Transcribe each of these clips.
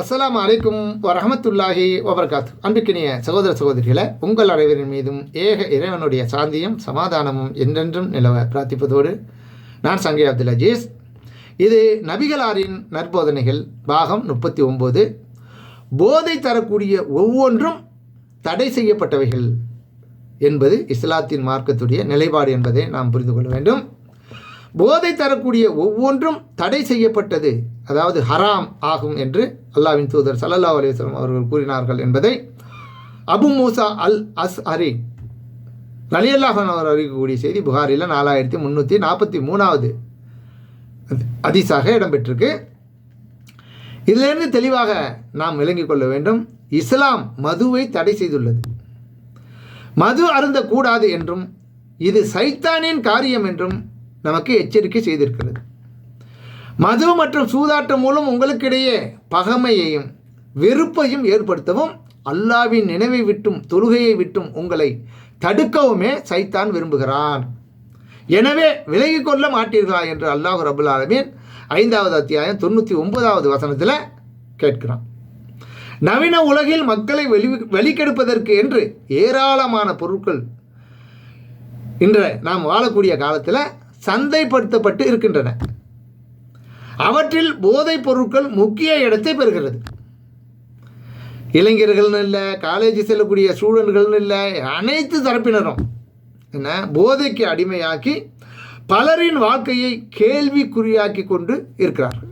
அஸ்லாம் அலைக்கும் வரஹமத்துல்லாஹி வபர்காத் அன்புக்கினிய சகோதர சகோதரிகளை உங்கள் அனைவரின் மீதும் ஏக இறைவனுடைய சாந்தியும் சமாதானமும் என்றென்றும் நிலவ பிரார்த்திப்பதோடு நான் சங்கை அப்துல் அஜீஸ். இது நபிகளாரின் நற்போதனைகள் பாகம் முப்பத்தி ஒம்பது போதை தரக்கூடிய ஒவ்வொன்றும் தடை செய்யப்பட்டவைகள் என்பது இஸ்லாத்தின் மார்க்கத்துடைய நிலைப்பாடு என்பதை நாம் புரிந்து கொள்ள வேண்டும். போதை தரக்கூடிய ஒவ்வொன்றும் தடை செய்யப்பட்டது. அதாவது ஹராம் ஆகும் என்று அல்லாவின் தூதர் சல்லல்லா அலிஸ்லாம் அவர்கள் கூறினார்கள் என்பதை அபு மூசா அல் அஸ் அரி நலியல்லாஹன் அவர் அறிவிக்கக்கூடிய செய்தி புகாரில் நாலாயிரத்தி முந்நூற்றி நாற்பத்தி மூணாவது அதிசாக இடம்பெற்றிருக்கு. இதிலிருந்து தெளிவாக நாம் விளங்கிக் கொள்ள வேண்டும். இஸ்லாம் மதுவை தடை செய்துள்ளது. மது அருந்தக்கூடாது என்றும் இது சைத்தானின் காரியம் என்றும் நமக்கு எச்சரிக்கை செய்திருக்கிறது. மது மற்றும் சூதாட்டம் மூலம் உங்களுக்கிடையே பகமையையும் வெறுப்பையும் ஏற்படுத்தவும் அல்லாவின் நினைவை விட்டும் தொழுகையை விட்டும் உங்களை தடுக்கவுமே சைத்தான் விரும்புகிறான். எனவே விலகி கொள்ள மாட்டீர்களா என்று அல்லாஹ் ரபுல் ஆலமீன் ஐந்தாவது அத்தியாயம் தொண்ணூற்றி ஒன்பதாவது வசனத்தில் கேட்கிறான். நவீன உலகில் மக்களை வெளி வெளிக்கெடுப்பதற்கு என்று ஏராளமான பொருட்கள் இன்று நாம் வாழக்கூடிய காலத்தில் சந்தைப்படுத்தப்பட்டு இருக்கின்றன. அவற்றில் போதைப் பொருட்கள் முக்கிய இடத்தை பெறுகிறது. இளைஞர்கள்னு இல்லை காலேஜ் செல்லக்கூடிய ஸ்டூடெண்ட்கள்னு இல்லை அனைத்து தரப்பினரும் என்ன போதைக்கு அடிமையாக்கி பலரின் வாழ்க்கையை கேள்விக்குறியாக்கி கொண்டு இருக்கிறார்கள்.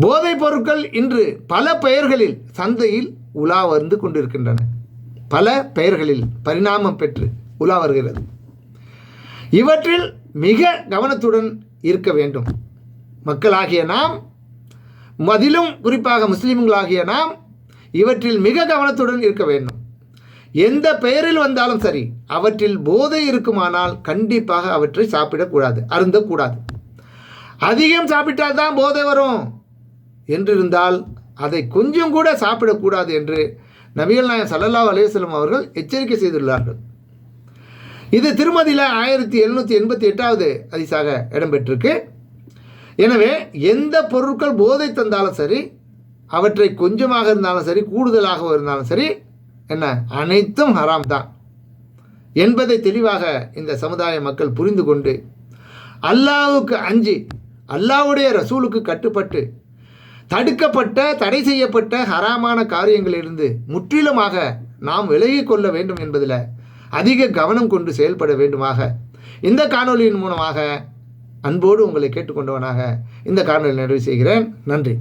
போதைப் பொருட்கள் இன்று பல பெயர்களில் சந்தையில் உலா வந்து கொண்டிருக்கின்றன. பல பெயர்களில் பரிணாமம் பெற்று உலா வருகிறது. இவற்றில் மிக கவனத்துடன் இருக்க வேண்டும். மக்களாகிய நாம் அதிலும் குறிப்பாக முஸ்லீம்களாகிய நாம் இவற்றில் மிக கவனத்துடன் இருக்க வேண்டும். எந்த பெயரில் வந்தாலும் சரி அவற்றில் போதை இருக்குமானால் கண்டிப்பாக அவற்றை சாப்பிடக்கூடாது அருந்தக்கூடாது. அதிகம் சாப்பிட்டால் தான் போதை வரும். என்றிருந்தால் அதை கொஞ்சம் கூட சாப்பிடக்கூடாது என்று நபிகள் நாயகம் சல்லல்லா அலையுஸ்லம் அவர்கள் எச்சரிக்கை செய்துள்ளார்கள். இது திருமதியில் ஆயிரத்தி எழுநூற்றி எண்பத்தி எட்டாவது அதிசாக இடம்பெற்றிருக்கு எனவே எந்த பொருட்கள் போதை தந்தாலும் சரி அவற்றை கொஞ்சமாக இருந்தாலும் சரி கூடுதலாக இருந்தாலும் சரி என்ன அனைத்தும் ஹராம் தான். என்பதை தெளிவாக இந்த சமுதாய மக்கள் புரிந்து கொண்டு அல்லாவுக்கு அஞ்சு அல்லாவுடைய ரசூலுக்கு கட்டுப்பட்டு தடுக்கப்பட்ட தடை செய்யப்பட்ட ஹராமான காரியங்களிலிருந்து முற்றிலுமாக நாம் விலகிக் கொள்ள வேண்டும் என்பதில் அதிக கவனம் கொண்டு செயல்பட வேண்டுமாக. இந்த காணொலியின் மூலமாக அன்போடு உங்களை கேட்டுக்கொண்டவனாக இந்த காணொலி நிறைவு செய்கிறேன். நன்றி.